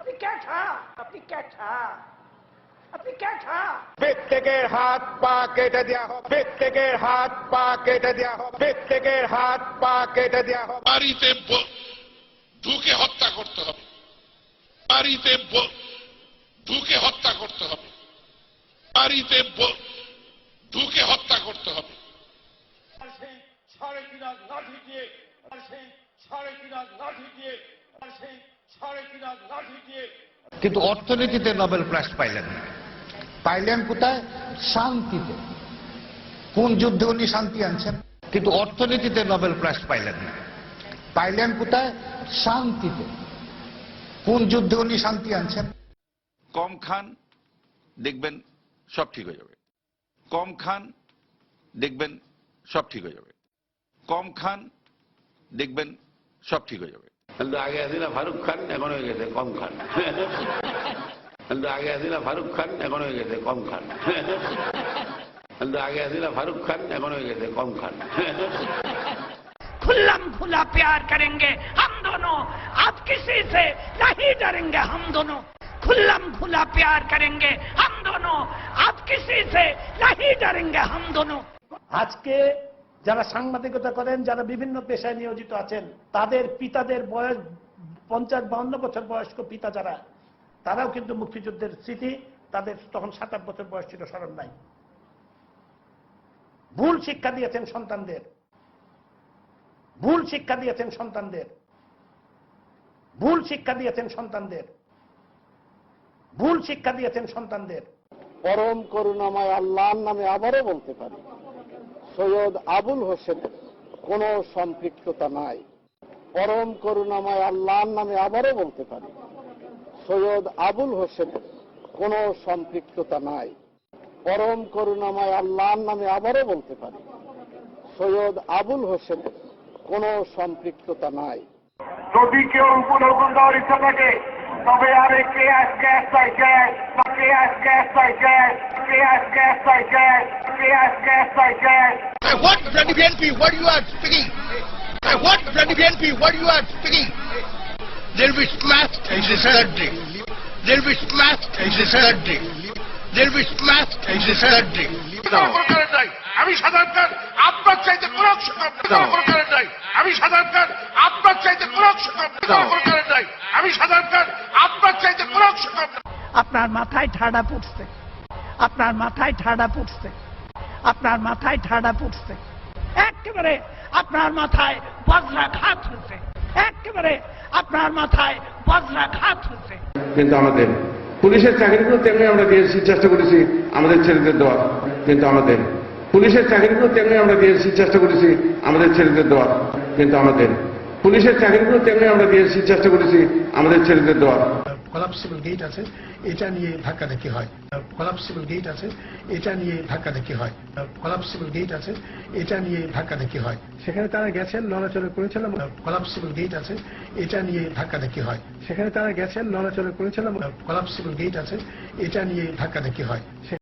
আপনি ক্যাঠা আপনি ক্যাঠা আপনি ক্যাঠা প্রত্যেকের হাত পা কেটে দেওয়া হবে প্রত্যেকের হাত পা কেটে দেওয়া হবে প্রত্যেকের হাত পা কেটে দেওয়া হবে বাড়িতে ঢুকে হত্যা করতে হবে। বাড়িতে ঢুকে হত্যা করতে হবে। বাড়িতে ঢুকে হত্যা করতে হবে। আর সেই সাড়ে তিন লাঠি দিয়ে আর সেই সাড়ে তিন লাঠি দিয়ে কিন্তু অর্থনীতিতে নোবেল প্রাইজ পাইলেন না। পাইলেন কোথায়? শান্তিতে। কোন যুদ্ধে উনি শান্তি আনছেন? কিন্তু অর্থনীতিতে নোবেল প্রাইজ পাইলেন না। পাইলেন কোথায়? শান্তিতে। কোন যুদ্ধে উনি শান্তি আনছেন? কম খান দেখবেন সব ঠিক হয়ে যাবে। কম খান দেখবেন সব ঠিক হয়ে যাবে। কম খান দেখবেন সব ঠিক হয়ে যাবে। কিন্তু আগে আসি না ফারুক খান এখন হয়ে গেছে কম খান কিন্তু আগে আসি না ফারুক খান এখন হয়ে গেছে কম খান কিন্তু আগে আসি না ফারুক খান এখন হয়ে গেছে কম খান खुल्लम खुला प्यार करेंगे हम दोनों आप किसी से नहीं डरेंगे हम दोनों खुल्लम खुला प्यार करेंगे हम दोनों आप किसी से नहीं डरेंगे हम दोनों আজকে যারা সাংবাদিকতা করেন, যারা বিভিন্ন পেশায় নিয়োজিত আছেন, তাদের পিতাদের বয়স, পঞ্চাশ বাউন্ন বছর বয়স্ক পিতা যারা, তারাও কিন্তু মুক্তিযুদ্ধের স্মৃতি, তাদের তখন সাত আট বছর বয়স ছিল, স্মরণ নাই। ভুল শিক্ষা দিয়েছেন সন্তানদের। ভুল শিক্ষা দিয়েছেন সন্তানদের। ভুল শিক্ষা দিয়েছেন সন্তানদের। ভুল শিক্ষা দিয়েছেন সন্তানদের। পরম করুণাময় আল্লাহর নামে আবারও বলতে পারি। সৈয়দ আবুল হোসেনের কোনো সম্পৃক্ততা নাই। পরম করুণাময় আল্লাহর নামে আবারও বলতে পারি, সৈয়দ আবুল হোসেনের কোনো সম্পৃক্ততা নাই। পরম করুণাময় আল্লাহর নামে আবারও বলতে পারি, সৈয়দ আবুল হোসেনের কোনো সম্পৃক্ততা নাই। যদি কেউ উপলব্ধ ইচ্ছা থাকে তবে আরে কে আস গ্যাস তাই গ্যাস কে আস গ্যাস তাই গ্যাস কে আস গ্যাস তাই গ্যাস কে আস গ্যাস তাই gas I want Bloody BNP, what you are speaking? I want Bloody BNP, what you are speaking? They'll be smashed in the third day. They'll be smashed in the third day. They'll be smashed in the third day. আমি সাধারণ আপনার চাইতে কোন নাই। আমি সাধারণ আপনার চাইতে কোন নাই। আমি সাধারণ আপনার চাইতে কোন আপনার মাথায় ঠাডা পড়ছে। আপনার মাথায় ঠাডা পড়ছে। আপনার মাথায় ঠাডা পড়ছে। একেবারে আপনার মাথায় বজ্রাঘাত হয়েছে। একেবারে আপনার মাথায় বজ্রাঘাত হয়েছে। কিন্তু আমাদের পুলিশের চাকরিগুলো তেমনি আমরা দিয়েছি চেষ্টা করেছি আমাদের ছেলেদের দেওয়ার। কিন্তু আমাদের। পুলিশের চাকরিগুলো তেমনি আমরা দিয়েছি, চেষ্টা করেছি আমাদের ছেলেদের দেওয়ার, কিন্তু আমাদের। পুলিশের চাকরিগুলো তেমনি আমরা দিয়েছি, চেষ্টা করেছি আমাদের ছেলেদের দেওয়ার। কলাপসিবল গেট আছে, এটা নিয়ে ধাক্কাধাক্কি হয়। কলাপসিবল গেট আছে, এটা নিয়ে ধাক্কাধাক্কি হয়। কলাপসিবল গেট আছে, এটা নিয়ে ধাক্কাধাক্কি হয়। সেখানে তারা গেছেন, নড়াচড়া করেছিলাম কলাপসিবল গেট আছে, এটা নিয়ে ধাক্কাধাক্কি হয়। সেখানে তারা গেছেন, নড়াচড়া করেছিলাম কলাপসিবল গেট আছে, এটা নিয়ে ধাক্কা ধাক্কাধাক্কি হয়।